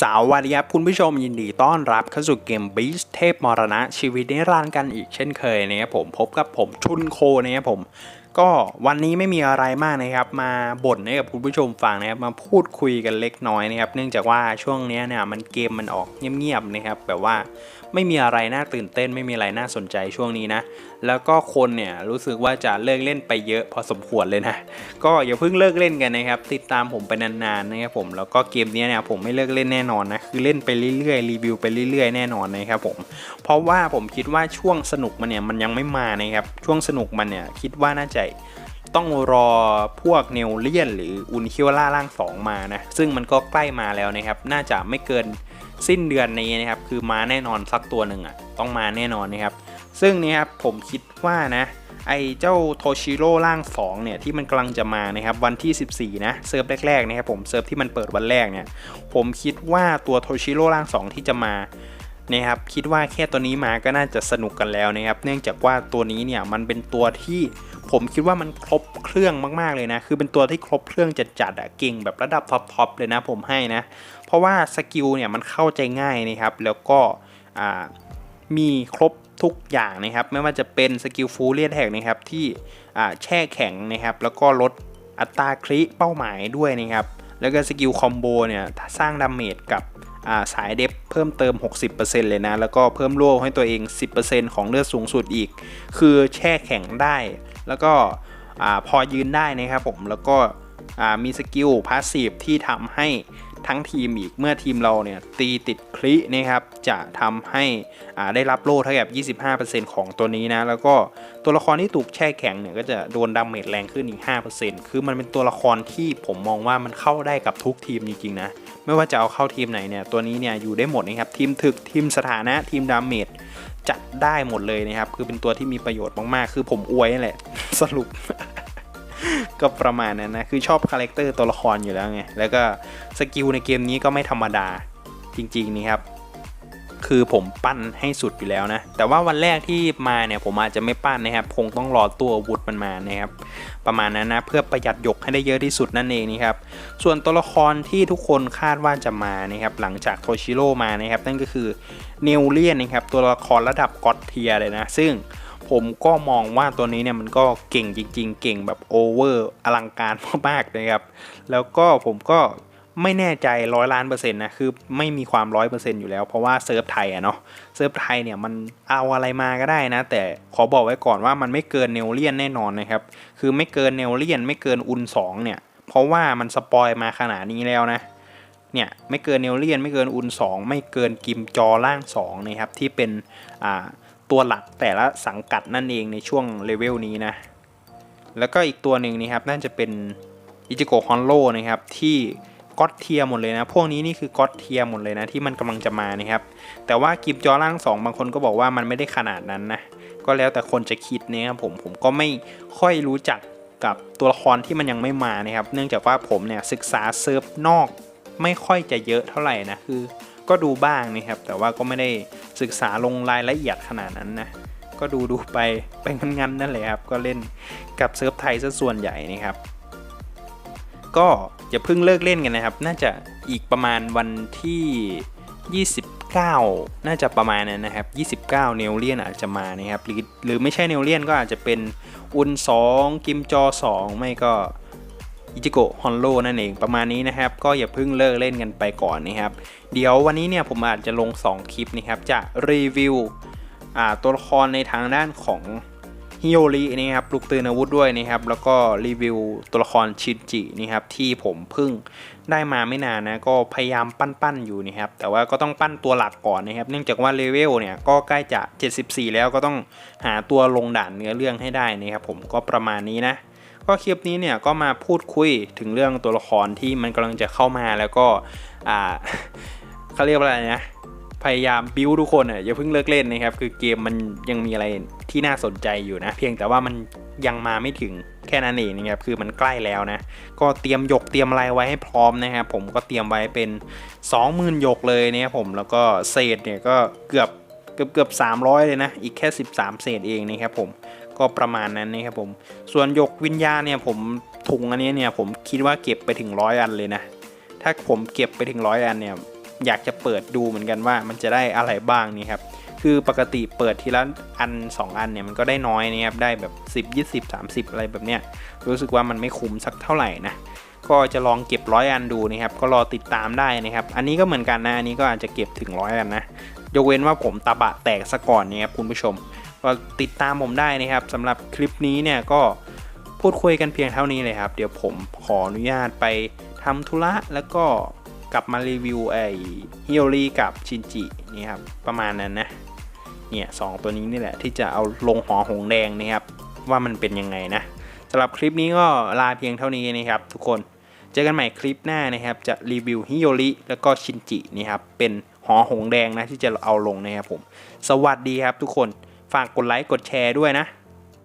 สวัสดีครับคุณผู้ชมยินดีต้อนรับเข้าสู่เกมบีชเทพมรณะชีวิตนิรันดร์กันอีกเช่นเคยนะครับผมพบกับผมชุนโคนะครับผม ก็วันนี้ไม่มีอะไรมากนะครับ มาบ่นให้กับคุณผู้ชมฟังนะครับมาพูดคุยกันเล็กน้อยนะครับ เนื่องจากว่าช่วงนี้เนี่ยมันเกมมันออกเงียบๆนะครับ แบบว่าไม่มีอะไรน่าตื่นเต้น ไม่มีอะไรน่าสนใจช่วงนี้นะ แล้วก็คนเนี่ยรู้สึกว่าจะเลิกเล่นไปเยอะพอสมควรเลยนะ ก็อย่าเพิ่งเลิกเล่นกันนะครับ ติดตามผมไปนานๆนะครับผมแล้วก็เกมนี้เนี่ยผมไม่เลิกเล่นแน่นอนนะคือเล่นไปเรื่อยๆรีวิวไปเรื่อยๆแน่นอนนะครับผมเพราะว่าผมคิดว่าช่วงสนุกมันเนี่ยมันยังไม่มานะครับช่วงสนุกมันเนี่ยคิดว่าน่าจะต้องรอพวกเนลเลียน หรืออุนคิวล่าร่าง 2 มานะ ซึ่งมันก็ใกล้มาแล้วนะครับ น่าจะไม่เกินสิ้นเดือนนี้นะครับ คือมาแน่นอนสักตัวหนึ่งอะ ต้องมาแน่นอนนะครับ ซึ่งเนี่ยครับผมคิดว่านะ ไอ้เจ้าโทชิโร่ร่าง 2 เนี่ย ที่มันกำลังจะมานะครับ วันที่ 14 นะ เซิร์ฟแรกๆนะครับผม เซิร์ฟที่มันเปิดวันแรกเนี่ย ผมคิดว่าตัวโทชิโร่ร่าง 2 ที่จะมา นะครับคิดว่าแค่ตัวนี้มาก็น่าจะสนุกกันแล้วนะครับ เนื่องจากว่าตัวนี้เนี่ยมันเป็นตัวที่ผมคิดว่ามันครบเครื่องมากๆเลยนะ คือเป็นตัวที่ครบเครื่องจัดๆอะเก่งแบบระดับท็อปๆเลยนะผมให้นะ เพราะว่าสกิลเนี่ยมันเข้าใจง่ายนะครับ แล้วก็มีครบทุกอย่างนะครับ ไม่ว่าจะเป็นสกิลฟูเรียแท็กนะครับที่แช่แข็งนะครับ แล้วก็ลดอัตราคลิเป้าหมายด้วยนะครับ แล้วก็สกิลคอมโบเนี่ยสร้างดาเมจกับ สายเดฟเพิ่มเติม 60%เลยนะ แล้วก็เพิ่มโล่ให้ตัวเอง 10%ของเลือดสูงสุดอีก คือแช่แข็งได้ แล้วก็พอยืนได้นะครับผม แล้วก็มีสกิลพาสซีฟที่ทำให้ ทั้งทีมอีกเมื่อทีมเราเนี่ยตีติดคลินะครับจะทำให้ได้รับโล่เท่ากับ 25%ของตัวนี้นะแล้วก็ตัวละครที่ถูกแช่แข็งเนี่ยก็จะโดนดาเมจแรงขึ้นอีก 5%คือมันเป็นตัวละครที่ผมมองว่ามันเข้าได้กับทุกทีมจริงๆนะไม่ว่าจะเอาเข้าทีมไหนเนี่ยตัวนี้เนี่ยอยู่ได้หมดนะครับทีมถึกทีมสถานะทีมดาเมจจัดได้หมดเลยนะครับคือเป็นตัวที่มีประโยชน์มากๆ คือผมอวยนั่นแหละสรุป ก็ประมาณนั้นนะ คือชอบคาแรคเตอร์ตัวละครอยู่แล้วไง แล้วก็สกิลในเกมนี้ก็ไม่ธรรมดาจริงๆนี่ครับ คือผมปั้นให้สุดอยู่แล้วนะ แต่ว่าวันแรกที่มาเนี่ยผมอาจจะไม่ปั้นนะครับ คงต้องรอตัวอาวุธมันมานะครับ ประมาณนั้นนะเพื่อประหยัดหยกให้ได้เยอะที่สุดนั่นเองนี่ครับ ส่วนตัวละครที่ทุกคนคาดว่าจะมานะครับหลังจากโทชิโร่มานะครับนั่นก็คือเนลเลียนนะครับตัวละครระดับก็อตเทียเลยนะ ซึ่ง ผมก็มองว่าตัวนี้เนี่ยมันก็เก่งจริง ๆ เก่งแบบโอเวอร์อลังการมากๆนะครับ แล้วก็ผมก็ไม่แน่ใจร้อยล้านเปอร์เซ็นต์นะคือไม่มีความร้อยเปอร์เซ็นต์อยู่แล้ว เพราะว่าเซิร์ฟไทยอะเนาะเซิร์ฟไทยเนี่ยมันเอาอะไรมาก็ได้นะ แต่ขอบอกไว้ก่อนว่ามันไม่เกินเนลเลียนแน่นอนนะครับ คือไม่เกินเนลเลียนไม่เกินอุนสองเนี่ย เพราะว่ามันสปอยมาขนาดนี้แล้วนะเนี่ยไม่เกินเนลเลียนไม่เกินอุนสองไม่เกินกิมจอล่าง2นะครับที่เป็นอ่า ตัวหลักแต่ละสังกัดนั่นเองในช่วงเลเวลนี้นะ แล้วก็อีกตัวหนึ่งนี่ครับน่าจะเป็นอิจิโกฮอนโลนะครับที่ก็อตเทียหมดเลยนะ พวกนี้นี่คือก็อตเทียหมดเลยนะที่มันกำลังจะมานะครับ แต่ว่ากิฟจอร่าง 2 บางคนก็บอกว่ามันไม่ได้ขนาดนั้นนะ ก็แล้วแต่คนจะคิดนะครับผม ผมก็ไม่ค่อยรู้จักกับตัวละครที่มันยังไม่มานะครับ เนื่องจากว่าผมเนี่ยศึกษาเซิร์ฟนอก ไม่ค่อยจะเยอะเท่าไหร่นะ คือ ก็ดูบ้างนะครับ แต่ว่าก็ไม่ได้ ศึกษาลงรายละเอียดขนาดนั้นนะก็ดูดูไปไปงันๆนั่นแหละครับ ก็เล่นกับเซิร์ฟไทยซะส่วนใหญ่นะครับ ก็อย่าเพิ่งเลิกเล่นกันนะครับ น่าจะอีกประมาณวันที่ 29 น่าจะประมาณนั้นนะครับ 29 เนลเลียนอาจจะมานะครับ หรือหรือไม่ใช่เนลเลียนก็อาจจะเป็นอุน2 กิมจอ 2 ไม่ก็ อิจิโกะฮอนโลนั่นเองประมาณนี้นะครับ ก็อย่าเพิ่งเลิกเล่นกันไปก่อนนะครับ เดี๋ยววันนี้เนี่ยผมอาจจะลง 2 คลิปนะครับ จะรีวิวตัวละครในทางด้านของฮิโอรินะครับลุกตื่นอาวุธด้วยนะครับ แล้วก็รีวิวตัวละครชินจินะครับที่ผมเพิ่งได้มาไม่นานนะ ก็พยายามปั้นๆอยู่นะครับ แต่ว่าก็ต้องปั้นตัวหลักก่อนนะครับ เนื่องจากว่าเลเวลเนี่ยก็ใกล้จะ 74 แล้วก็ต้องหาตัวลงด่านเนื้อเรื่องให้ได้นะครับ ผมก็ประมาณนี้นะ ก็คลิปนี้เนี่ยก็มาพูดคุยถึงเรื่องตัวละครที่มันกำลังจะเข้ามาแล้วก็อ่าเขาเรียกว่าอะไรนะพยายามบิวทุกคนอะอย่าเพิ่งเลิกเล่นนะครับ คือเกมมันยังมีอะไรที่น่าสนใจอยู่นะ เพียงแต่ว่ามันยังมาไม่ถึงแค่นั้นเองนะครับคือมันใกล้แล้วนะ ก็เตรียมยกเตรียมอะไรไว้ให้พร้อมนะครับผมก็เตรียมไว้เป็น 20,000ยกเลยเนี่ยผมแล้วก็เศษเนี่ยก็เกือบเกือบเกือบ300 เลยนะ อีกแค่ 13 เศษเองนะครับผม ก็ประมาณนั้นนะครับผม ส่วนหยกวิญญาณเนี่ยผมถุงอันนี้เนี่ยผมคิดว่าเก็บไปถึงร้อยอันเลยนะ ถ้าผมเก็บไปถึงร้อยอันเนี่ยอยากจะเปิดดูเหมือนกันว่ามันจะได้อะไรบ้างนี่ครับคือปกติเปิดทีละอัน 2 อันเนี่ยมันก็ได้น้อยนะครับได้แบบ 10 20 30 อะไรแบบเนี้ยรู้สึกว่ามันไม่คุ้มสักเท่าไหร่นะก็จะลองเก็บร้อยอันดูนะครับก็รอติดตามได้นะครับอันนี้ก็เหมือนกันนะอันนี้ก็อาจจะเก็บถึงร้อยอันนะยกเว้นว่าผมตะบะแตกซะก่อนเนี่ยครับคุณผู้ชม ก็ติดตามผมได้นะครับสำหรับคลิปนี้เนี่ยก็พูดคุยกันเพียงเท่านี้เลยครับ เดี๋ยวผมขออนุญาตไปทำธุระแล้วก็กลับมารีวิวไอฮิโอรีกับชินจินี่ครับประมาณนั้นนะเนี่ยสองตัวนี้นี่แหละที่จะเอาลงหอหงแดงนะครับ ว่ามันเป็นยังไงนะสำหรับคลิปนี้ก็ลาเพียงเท่านี้นะครับทุกคนเจอกันใหม่คลิปหน้านะครับ จะรีวิวฮิโยริแล้วก็ชินจินี่ครับเป็นหอหงแดงนะที่จะเอาลงนะครับผม สวัสดีครับทุกคน ฝากกดไลค์กดแชร์ด้วยนะ